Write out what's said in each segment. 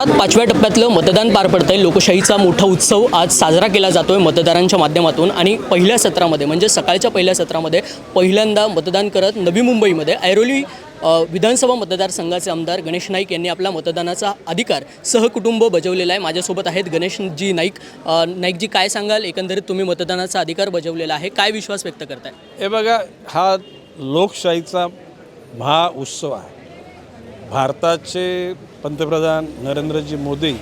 पाचव्या टप्प्यातलं मतदान पार पडतंय. लोकशाहीचा मोठा उत्सव आज साजरा केला जातोय मतदारांच्या माध्यमातून आणि पहिल्या सत्रामध्ये म्हणजे सकाळच्या पहिल्या सत्रामध्ये पहिल्यांदा मतदान करत नवी मुंबईमध्ये ऐरोली विधानसभा मतदारसंघाचे आमदार गणेश नाईक यांनी आपला मतदानाचा अधिकार सहकुटुंब बजावलेला आहे. माझ्यासोबत आहेत गणेशजी नाईक. नाईकजी काय सांगाल? एकंदरीत तुम्ही मतदानाचा अधिकार बजावलेला आहे. काय विश्वास व्यक्त करताय? हे बघा हा लोकशाहीचा महाउत्सव आहे. भारताचे पंतप्रधान नरेंद्रजी मोदी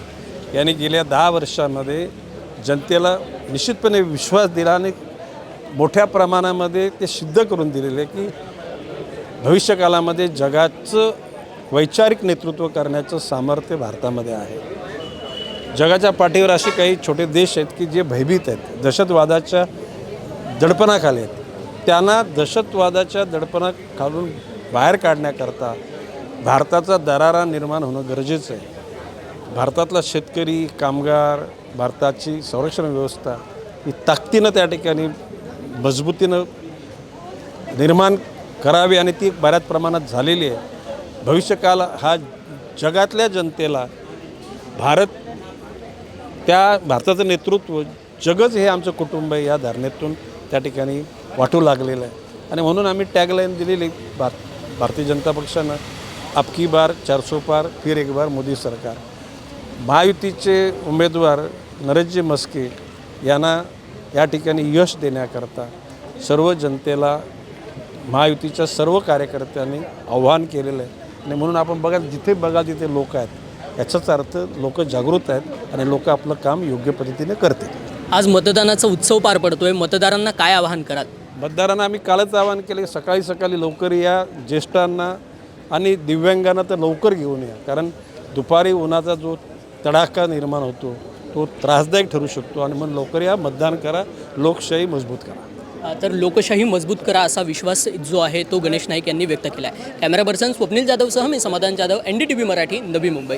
यांनी गेल्या दहा वर्षामध्ये जनतेला निश्चितपणे विश्वास दिला आणि मोठ्या प्रमाणामध्ये ते सिद्ध करून दिलेले की भविष्यकालामध्ये जगाचं वैचारिक नेतृत्व करण्याचं सामर्थ्य भारतामध्ये आहे. जगाच्या पाठीवर असे काही छोटे देश आहेत की जे भयभीत आहेत. दहशतवादाच्या दडपणाखाली आहेत. त्यांना दहशतवादाच्या दडपणाखालून बाहेर काढण्याकरता भारताचा दरारा निर्माण होणं गरजेचं आहे. भारतातला शेतकरी कामगार भारताची संरक्षण व्यवस्था ही ताकदीनं त्या ठिकाणी मजबूतीनं निर्माण करावी आणि ती बऱ्याच प्रमाणात झालेली आहे. भविष्यकाल हा जगातल्या जनतेला भारत त्या भारताचं नेतृत्व जगच हे आमचं कुटुंब आहे या धारणेतून त्या ठिकाणी वाटू लागलेलं आहे. आणि म्हणून आम्ही टॅगलाईन दिलेली भार भारतीय जनता पक्षानं अबकी बार चारसो पार फिर एक बार मोदी सरकार. महायुतीचे उमेदवार नरेशजी मस्के यांना या ठिकाणी यश देण्याकरता सर्व जनतेला महायुतीच्या सर्व कार्यकर्त्यांनी आव्हान केलेलं आहे. आणि म्हणून आपण बघा जिथे बघा तिथे लोक आहेत. याचाच अर्थ लोक जागृत आहेत आणि लोक आपलं काम योग्य पद्धतीने करतील. आज मतदानाचा उत्सव पार पडतोय. मतदारांना काय आवाहन कराल? मतदारांना आम्ही कालच आवाहन केले सकाळी सकाळी लवकर या ज्येष्ठांना आणि दिव्यांगांना तर लवकर घेऊन या. कारण दुपारी उन्हाचा जो तडाखा निर्माण होतो तो त्रासदायक ठरू शकतो आणि मग लवकर या मतदान करा लोकशाही मजबूत करा. तर लोकशाही मजबूत करा असा विश्वास जो आहे तो गणेश नाईक यांनी व्यक्त केला आहे कॅमेरा पर्सन स्वप्नील जाधवसह मी Samadhan Jadhav N D T V Marathi Navi Mumbai.